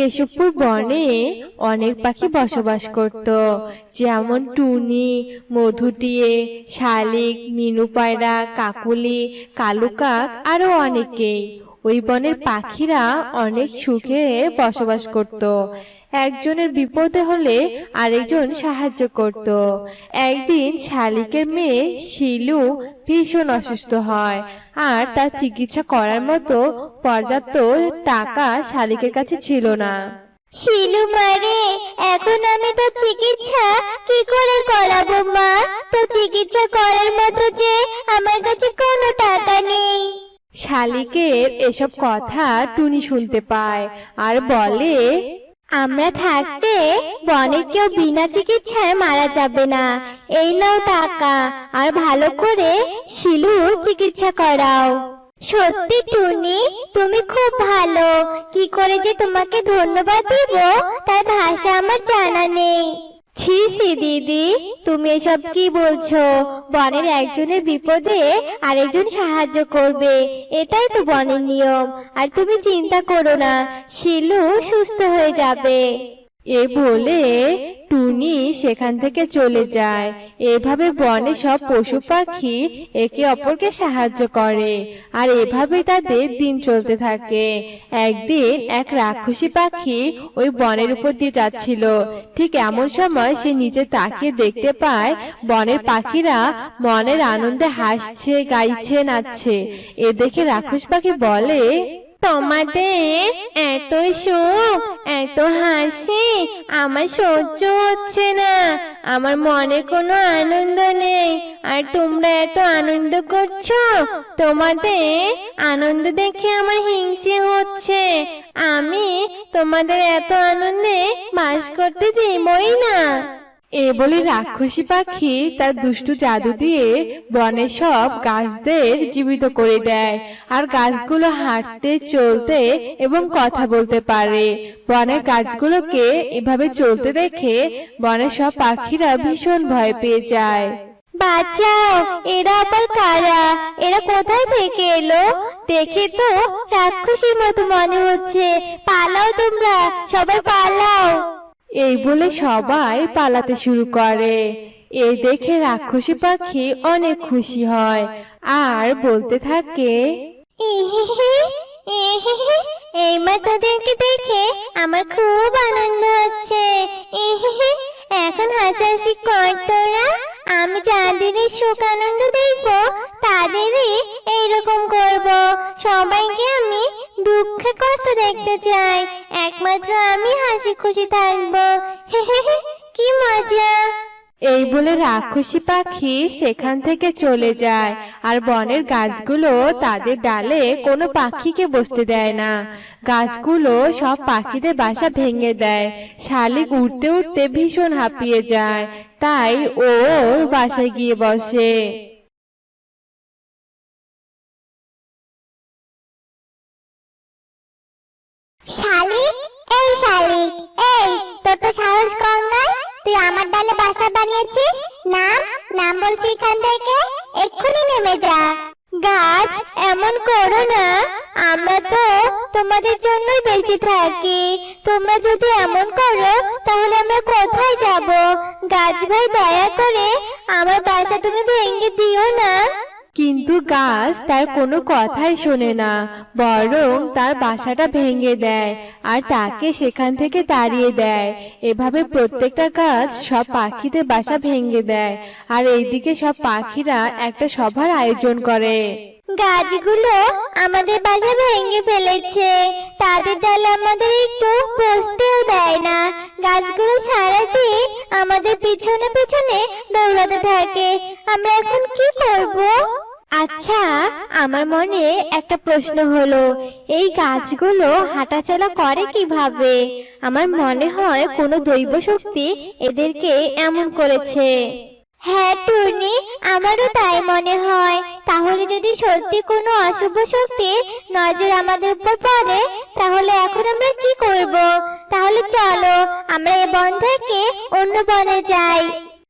কেশবপুর বনে অনেক পাখি বসবাস করত। যেমন টুনি, মধুটিয়ে, শালিক, মিনু পায়রা, কাকুলি কালু কাক আরও অনেকেই। ওই বনের পাখিরা অনেক সুখে বসবাস করত। একজনের বিপদে হলে আরেকজন সাহায্য করত। একদিন শালিকের মেয়ে শিলু ভীষণ অসুস্থ হয়। আর তার চিকিৎসা করার মতো পর্যাপ্ত টাকা শালিকের কাছে ছিল না। শিলু মারে এখন আমি তো চিকিৎসা কি করে করাবো মা? তো চিকিৎসা করার মতো যে আমার কাছে কোনো টাকা নেই। শালিকের এসব কথা টুনি শুনতে পায় আর বলে আমরা থাকতে বনে কেউ বিনা চিকিৎসায় মারা যাবে না। এই নাও টাকা, আর ভালো করে শিলুর চিকিৎসা করাও। সত্যি টুনি, তুমি খুব ভালো। কি করে যে তোমাকে ধন্যবাদ দিব, তার ভাষা আমার জানা নেই। ছি দিদি, তুমি এসব কি বলছো? বনের একজনের বিপদে আরেকজন সাহায্য করবে। এটাই তো বনের নিয়ম। আর তুমি চিন্তা করো না, শিলু সুস্থ হয়ে যাবে। এ বলে টুনি সেখান থেকে চলে যায়। এভাবে বনে সব পশু পাখি একে অপরকে সাহায্য করে আর এভাবে তাদের দিন চলতে থাকে। একদিন এক রাক্ষসী পাখি ওই বনের উপর দিয়ে যাচ্ছিল। ঠিক এমন সময় সে নিজে তাকিয়ে দেখতে পায় বনের পাখিরা মনের আনন্দে হাসছে, গাইছে, নাচছে। এ দেখে রাক্ষস পাখি বলে তোমাদের এত সুখ, এত হাসি, আমার সহ্য হচ্ছে না। আমার মনে কোনো আনন্দ নেই। আর তোমরা এত আনন্দ করছ? তোমাদের আনন্দ দেখে আমার হিংসে হচ্ছে। আমি তোমাদের এত আনন্দে বাস করতে দেবই না। এ বলে রাক্ষসী পাখি তার দুষ্টু জাদু দিয়ে বনে সব গাছদের জীবিত করে দেয়। আর গাছগুলো হাঁটতে চলতে এবং কথা বলতে পারে। বনের গাছগুলোকে এভাবে চলতে দেখে বনের সব পাখিরা ভীষণ ভয় পেয়ে যায়। বাঁচাও! এরা আবার কারা? এরা কোথায় থেকে এলো? দেখে তো রাক্ষসীর মতো মনে হচ্ছে। পালাও তোমরা! সবাই পালাও! এই বলে সবাই পালাতে শুরু করে। এই দেখে রাক্ষসী পাখি অনেক খুশি হয়। আর বলতে থাকে এইবার তোদেরকে দেখে আমার খুব আনন্দ হচ্ছে। এখন হাসাহাসি কর তোরা। আমি যাদের এই সুখ আনন্দ দেখব তাদেরই এইরকম করব। সবাইকে দুঃখে কষ্ট দেখতে চাই। একমাত্র আমি হাসি খুশি থাকব। কি মজা। এই বলে রাক্ষসী পাখি সেখান থেকে চলে যায়। আর বনের গাছগুলো তাদের ডালে কোনো পাখিকে বসতে দেয় না। গাছগুলো সব পাখিদের বাসা ভেঙে দেয়। শালিক উঠতে উঠতে ভীষণ হাঁপিয়ে যায়। তাই ও বাসায় গিয়ে বসে। শালিক এই, তোর তো সাহস কম নয়? তুই আমার ডালে বাসা বানিয়েছিস? নাম নাম বলছি এখান থেকে। এক্ষুনি নেমে যা। গাছ, এমন করো না। আমরা তো তোমাদের জন্যই বেঁচে থাকি। তোমরা যদি এমন করো, তাহলে আমরা কোথায় যাব? গাছ ভাই দয়া করে আমার বাসা তুমি ভেঙে দিও না। কিন্তু গাছ তার কোনো কথাই শোনে না, বরং তার বাসাটা ভেঙে দেয় আর তাকে সেখান থেকে তাড়িয়ে দেয়। এভাবে প্রত্যেকটা গাছ সব পাখিদের বাসা ভেঙে দেয় আর এইদিকে সব পাখিরা একটা সভার আয়োজন করে। গাছগুলো আমাদের বাসা ভেঙে ফেলেছে, তাদের ডালে আমাদের একটু বসতেও দেয় না। গাছগুলো সারাদিন আমাদের পিছনে পিছনে দৌড়াতে থাকে। আমরা এখন কি করব? আচ্ছা আমার মনে একটা প্রশ্ন হলো, এই গাছগুলো হাঁটাচলা করে কীভাবে? আমার মনে হয় কোনো দৈব শক্তি এদেরকে এমন করেছে। হ্যাঁ টুনি, আমারও তাই মনে হয়। তাহলে যদি সত্যি কোনো অশুভ শক্তির নজর আমাদের উপর পড়ে, তাহলে এখন আমরা কি করব? তাহলে চলো, আমরা এ বন থেকে অন্য বনে যাই।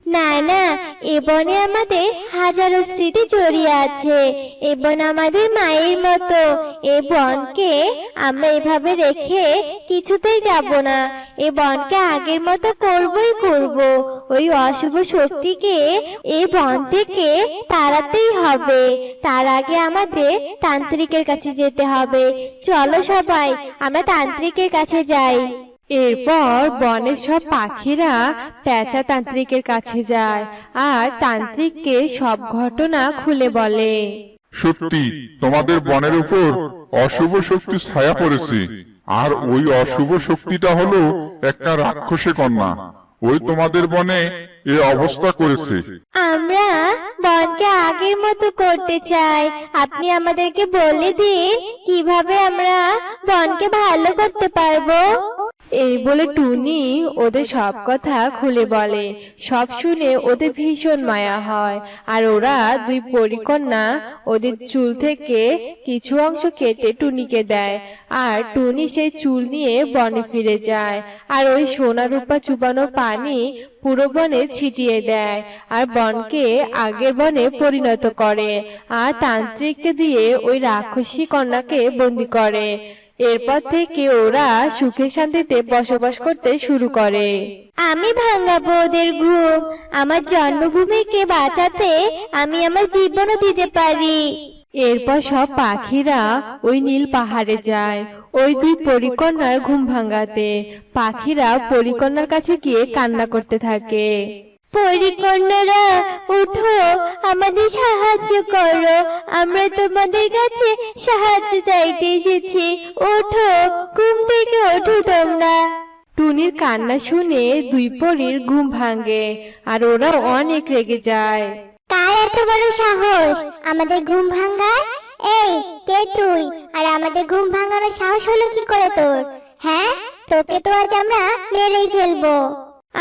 না না এ বনে আমাদের হাজারো স্মৃতি জড়িয়ে আছে। এ বন আমাদের মায়ের মতো। এ বনকে আমরা এভাবে রেখে কিছুতেই যাব না। এ বনকে আগের মতো করবই করব। ওই অশুভ শক্তিকে এ বন থেকে তাড়াতেই হবে। তার আগে আমাদের তান্ত্রিকের কাছে যেতে হবে। চলো সবাই, আমরা তান্ত্রিকের কাছে যাই। এরপর বনের সব পাখিরা পেঁচা তান্ত্রিকের কাছে যায় আর তান্ত্রিককে সব ঘটনা খুলে বলে। সত্যি তোমাদের বনের উপর অশুভ শক্তি ছায়া পড়েছে। আর ওই অশুভ শক্তিটা হলো একটা রাক্ষসে কন্যা। ওই তোমাদের বনে এ অবস্থা করেছে। আমরা বনকে আগের মতো করতে চাই। আপনি আমাদেরকে বলে দিন কীভাবে আমরা বনকে ভালো করতে পারব। এই বলে টুনি ওদের সব কথা খুলে বলে। সব শুনে ওদের ভীষণ মায়া হয়। আর ওরা দুই পরিকন্যা ওদের চুল থেকে কিছু অংশ কেটে টুনিকে দেয়। আর টুনি সেই চুল নিয়ে বনে ফিরে যায়। আর ওই সোনা রূপা চুবানো পানি পুরো বনে ছিটিয়ে দেয়। আর বনকে আগের বনে পরিণত করে। আর তান্ত্রিককে দিয়ে ওই রাক্ষসী কন্যাকে বন্দি করে। এরপর থেকে ওরা সুখে শান্তিতে বসবাস করতে শুরু করে। আমি ভাঙাবো ওদের ঘুম আমার জন্মভূমিকে বাঁচাতে আমি আমার জীবনও দিতে পারি। এরপর সব পাখিরা ওই নীল পাহাড়ে যায় ওই দুই পরিকন্যার ঘুম ভাঙাতে। পাখিরা পরিকন্যার কাছে গিয়ে কান্না করতে থাকে। পরিকন্যারা উঠো আমাদের সাহায্য করো। আমরা তোমাদের কাছে সাহায্য চাইতে এসেছি। ওঠো ঘুম থেকে ওঠো তোমরা। টুনির কান্না শুনে দুই পরীর ঘুম ভাঙে আর ওরা অনেক রেগে যায়। কার এত বড় সাহস? আমাদের ঘুম ভাঙার? এই কে তুই? আর আমাদের ঘুম ভাঙানোর সাহস হলো কি করে তোর? হ্যাঁ? তোকে তো আজ আমরা মেরেই ফেলব।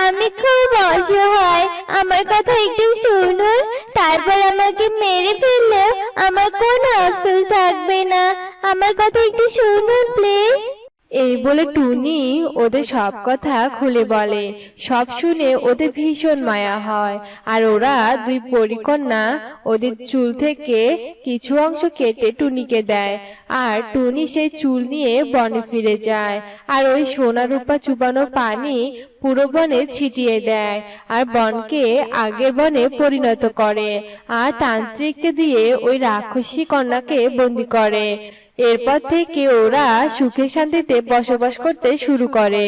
আমি খুব অসহায়। আমার কথা একটু শুনুন। তারপর আমাকে মেরে ফেললে আমার কোনো আফসোস থাকবে না। আমার কথা একটু শুনুন প্লিজ এই বলে টুনি ওদের সব কথা খুলে বলে সব শুনে ওদের ভীষণ মায়া হয়। আর ওরা দুই পরিকন্যা ওদের চুল থেকে কিছু অংশ কেটে টুনিকে দেয়। আর টুনি সেই চুল নিয়ে বনে ফিরে যায়। আর ওই সোনা রূপা চুবানো পানি পুরো বনে ছিটিয়ে দেয়। আর বনকে আগের বনে পরিণত করে। আর তান্ত্রিককে দিয়ে ওই রাক্ষসী কন্যাকে বন্দি করে। এরপর থেকে ওরা সুখে শান্তিতে বসবাস করতে শুরু করে।